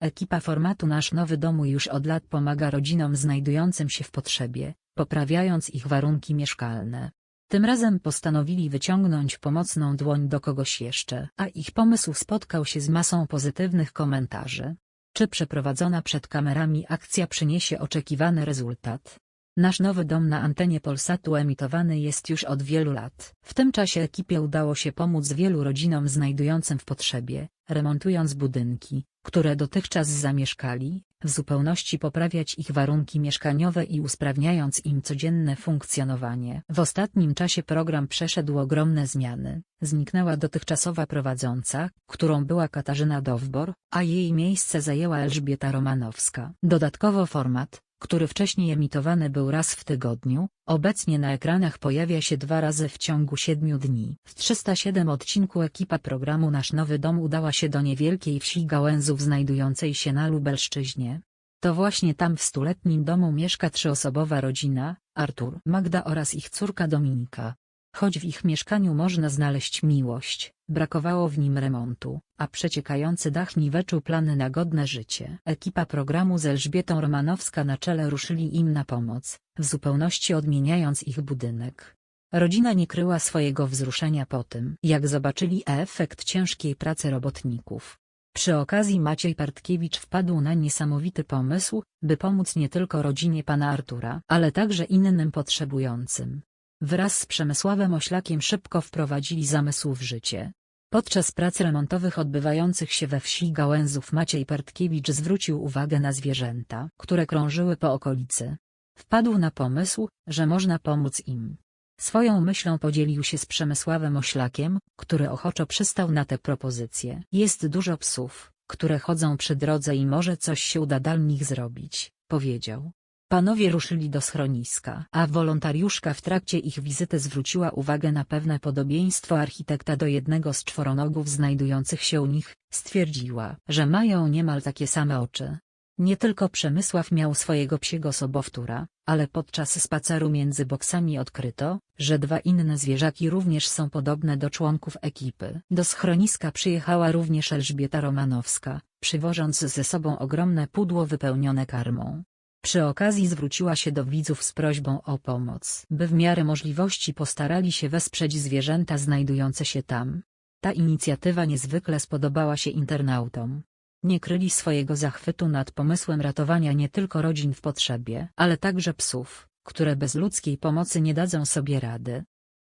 Ekipa formatu Nasz Nowy Domu już od lat pomaga rodzinom znajdującym się w potrzebie, poprawiając ich warunki mieszkalne. Tym razem postanowili wyciągnąć pomocną dłoń do kogoś jeszcze, a ich pomysł spotkał się z masą pozytywnych komentarzy. Czy przeprowadzona przed kamerami akcja przyniesie oczekiwany rezultat? Nasz nowy dom na antenie Polsatu emitowany jest już od wielu lat. W tym czasie ekipie udało się pomóc wielu rodzinom znajdującym w potrzebie, remontując budynki, które dotychczas zamieszkali, w zupełności poprawiać ich warunki mieszkaniowe i usprawniając im codzienne funkcjonowanie. W ostatnim czasie program przeszedł ogromne zmiany. Zniknęła dotychczasowa prowadząca, którą była Katarzyna Dowbor, a jej miejsce zajęła Elżbieta Romanowska. Dodatkowo format, który wcześniej emitowany był raz w tygodniu, obecnie na ekranach pojawia się dwa razy w ciągu siedmiu dni. W 307 odcinku ekipa programu Nasz Nowy Dom udała się do niewielkiej wsi Gałęzów znajdującej się na Lubelszczyźnie. To właśnie tam w stuletnim domu mieszka trzyosobowa rodzina, Artur, Magda oraz ich córka Dominika. Choć w ich mieszkaniu można znaleźć miłość, brakowało w nim remontu, a przeciekający dach niweczył plany na godne życie. Ekipa programu z Elżbietą Romanowska na czele ruszyli im na pomoc, w zupełności odmieniając ich budynek. Rodzina nie kryła swojego wzruszenia po tym, jak zobaczyli efekt ciężkiej pracy robotników. Przy okazji Maciej Partkiewicz wpadł na niesamowity pomysł, by pomóc nie tylko rodzinie pana Artura, ale także innym potrzebującym. Wraz z Przemysławem Oślakiem szybko wprowadzili zamysł w życie. Podczas prac remontowych odbywających się we wsi Gałęzów Maciej Partkiewicz zwrócił uwagę na zwierzęta, które krążyły po okolicy. Wpadł na pomysł, że można pomóc im. Swoją myślą podzielił się z Przemysławem Oślakiem, który ochoczo przystał na tę propozycję. Jest dużo psów, które chodzą przy drodze i może coś się uda dla nich zrobić, powiedział. Panowie ruszyli do schroniska, a wolontariuszka w trakcie ich wizyty zwróciła uwagę na pewne podobieństwo architekta do jednego z czworonogów znajdujących się u nich, stwierdziła, że mają niemal takie same oczy. Nie tylko Przemysław miał swojego psiego sobowtóra, ale podczas spaceru między boksami odkryto, że dwa inne zwierzaki również są podobne do członków ekipy. Do schroniska przyjechała również Elżbieta Romanowska, przywożąc ze sobą ogromne pudło wypełnione karmą. Przy okazji zwróciła się do widzów z prośbą o pomoc, by w miarę możliwości postarali się wesprzeć zwierzęta znajdujące się tam. Ta inicjatywa niezwykle spodobała się internautom. Nie kryli swojego zachwytu nad pomysłem ratowania nie tylko rodzin w potrzebie, ale także psów, które bez ludzkiej pomocy nie dadzą sobie rady.